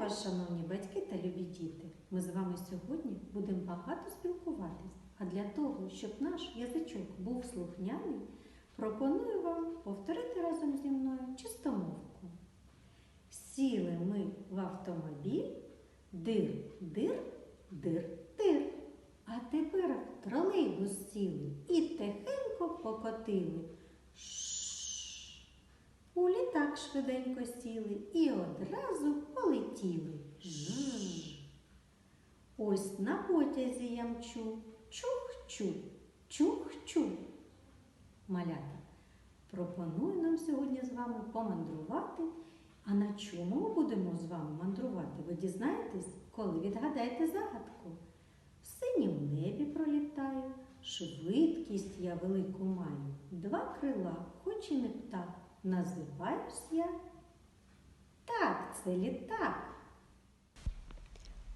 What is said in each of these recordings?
вас, шановні батьки та любі діти! Ми з вами сьогодні будемо багато спілкуватись. А для того, щоб наш язичок був слухняний, пропоную вам повторити разом зі мною чистомовку. Сіли ми в автомобіль, дир, дир, дир, дир. А тепер в тролейбус сіли і тихенько покотили. У літак швиденько сіли і одразу полетіли. Жж. Ось на потязі я мчу, чух-чу, чух-чу. Малята, пропоную нам сьогодні з вами помандрувати. А на чому ми будемо з вами мандрувати? Ви дізнаєтесь, коли відгадаєте загадку. В синім небі пролітаю, швидкість я велику маю. Два крила, хоч і не птах, називаюсь я. Так, це літак.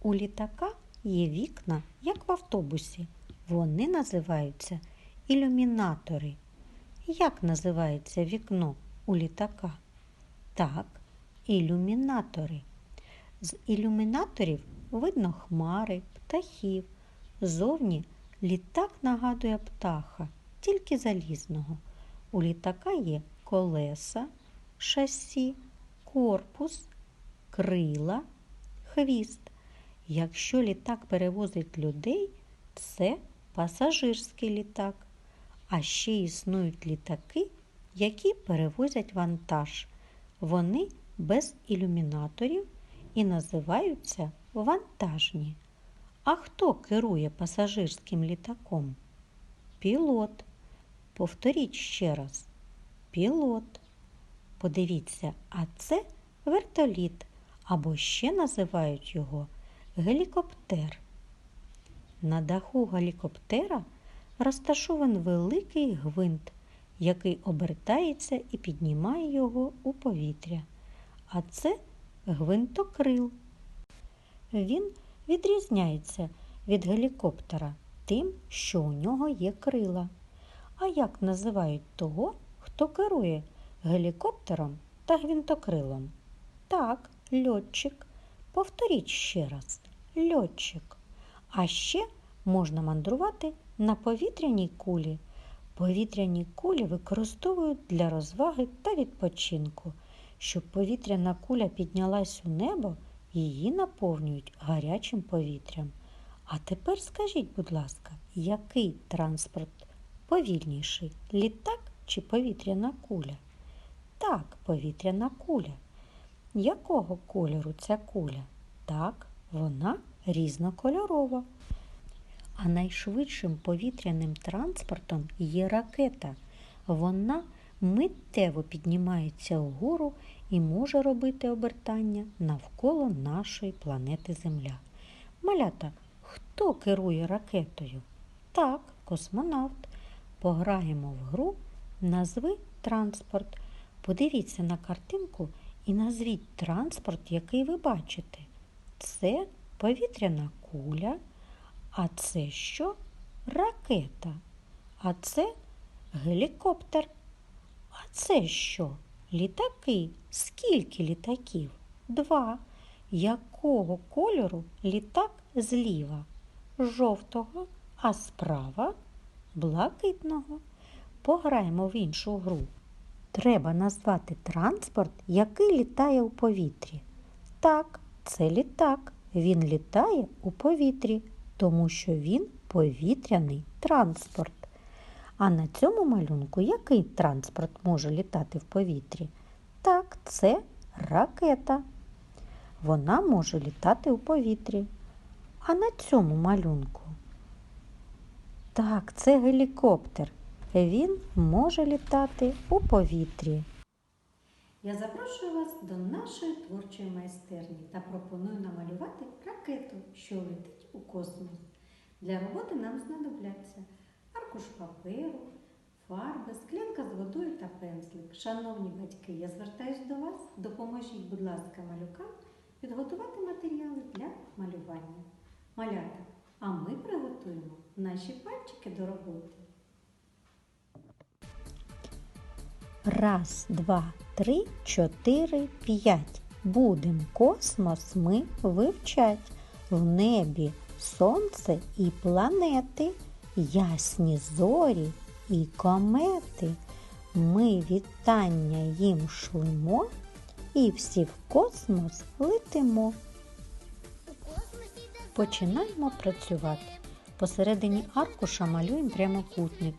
У літака є вікна, як в автобусі. Вони називаються ілюмінатори. Як називається вікно у літака? Так, ілюмінатори. З ілюмінаторів видно хмари, птахів. Зовні літак нагадує птаха, тільки залізного. У літака є колеса, шасі, корпус, крила, хвіст. Якщо літак перевозить людей, це пасажирський літак. А ще існують літаки, які перевозять вантаж. Вони без ілюмінаторів і називаються вантажні. А хто керує пасажирським літаком? Пілот. Повторіть ще раз. Пілот. Подивіться, а це вертоліт або ще називають його гелікоптер. На даху гелікоптера розташований великий гвинт, який обертається і піднімає його у повітря. А це гвинтокрил. Він відрізняється від гелікоптера тим, що у нього є крила. А як називають того, хто керує гелікоптером та гвинтокрилом? Так, льотчик. Повторіть ще раз льотчик. А ще можна мандрувати на повітряній кулі. Повітряні кулі використовують для розваги та відпочинку. Щоб повітряна куля піднялась у небо, її наповнюють гарячим повітрям. А тепер скажіть, будь ласка, який транспорт повільніший літак чи повітряна куля? Так, повітряна куля. Якого кольору ця куля? Так, вона різнокольорова. А найшвидшим повітряним транспортом є ракета. Вона миттєво піднімається вгору і може робити обертання навколо нашої планети Земля. Малята, хто керує ракетою? Так, космонавт. Пограємо в гру Назви транспорт. Подивіться на картинку і назвіть транспорт, який ви бачите. Це повітряна куля, а це що? Ракета. А це гелікоптер. А це що? Літаки. Скільки літаків? Два. Якого кольору літак зліва? Жовтого, а справа блакитного. Пограємо в іншу гру. Треба назвати транспорт, який літає у повітрі. Так, це літак. Він літає у повітрі, тому що він повітряний транспорт. А на цьому малюнку який транспорт може літати в повітрі? Так, це ракета. Вона може літати у повітрі. А на цьому малюнку? Так, це гелікоптер. Він може літати у повітрі. Я запрошую вас до нашої творчої майстерні та пропоную намалювати ракету, що летить у космос. Для роботи нам знадобляться аркуш паперу, фарби, склянка з водою та пензлик. Шановні батьки, я звертаюсь до вас, допоможіть, будь ласка, малюкам підготувати матеріали для малювання. Малята, а ми приготуємо наші пальчики до роботи. Раз, два, три, чотири, п'ять. Будем космос ми вивчать. В небі сонце і планети, ясні зорі і комети. Ми вітання їм шлемо і всі в космос летимо. Починаємо працювати. Посередині аркуша малюємо прямокутник.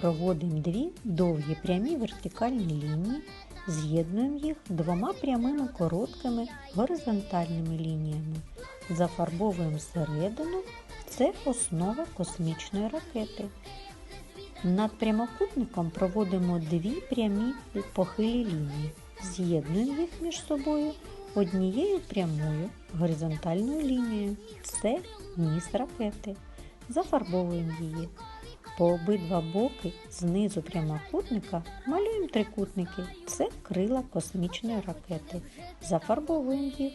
Проводимо дві довгі прямі вертикальні лінії, з'єднуємо їх двома прямими короткими горизонтальними лініями. Зафарбовуємо середину. Це основа космічної ракети. Над прямокутником проводимо дві прямі похилі лінії. З'єднуємо їх між собою однією прямою горизонтальною лінією. Це ніс ракети. Зафарбовуємо її. По обидва боки знизу прямокутника малюємо трикутники. Це крила космічної ракети. Зафарбовуємо їх.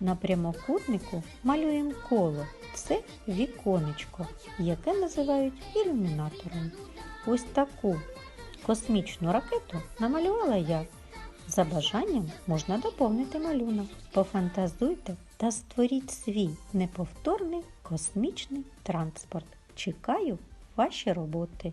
На прямокутнику малюємо коло. Це віконечко, яке називають ілюмінатором. Ось таку космічну ракету намалювала я. За бажанням можна доповнити малюнок. Пофантазуйте та створіть свій неповторний космічний транспорт. Чекаю ваші роботи.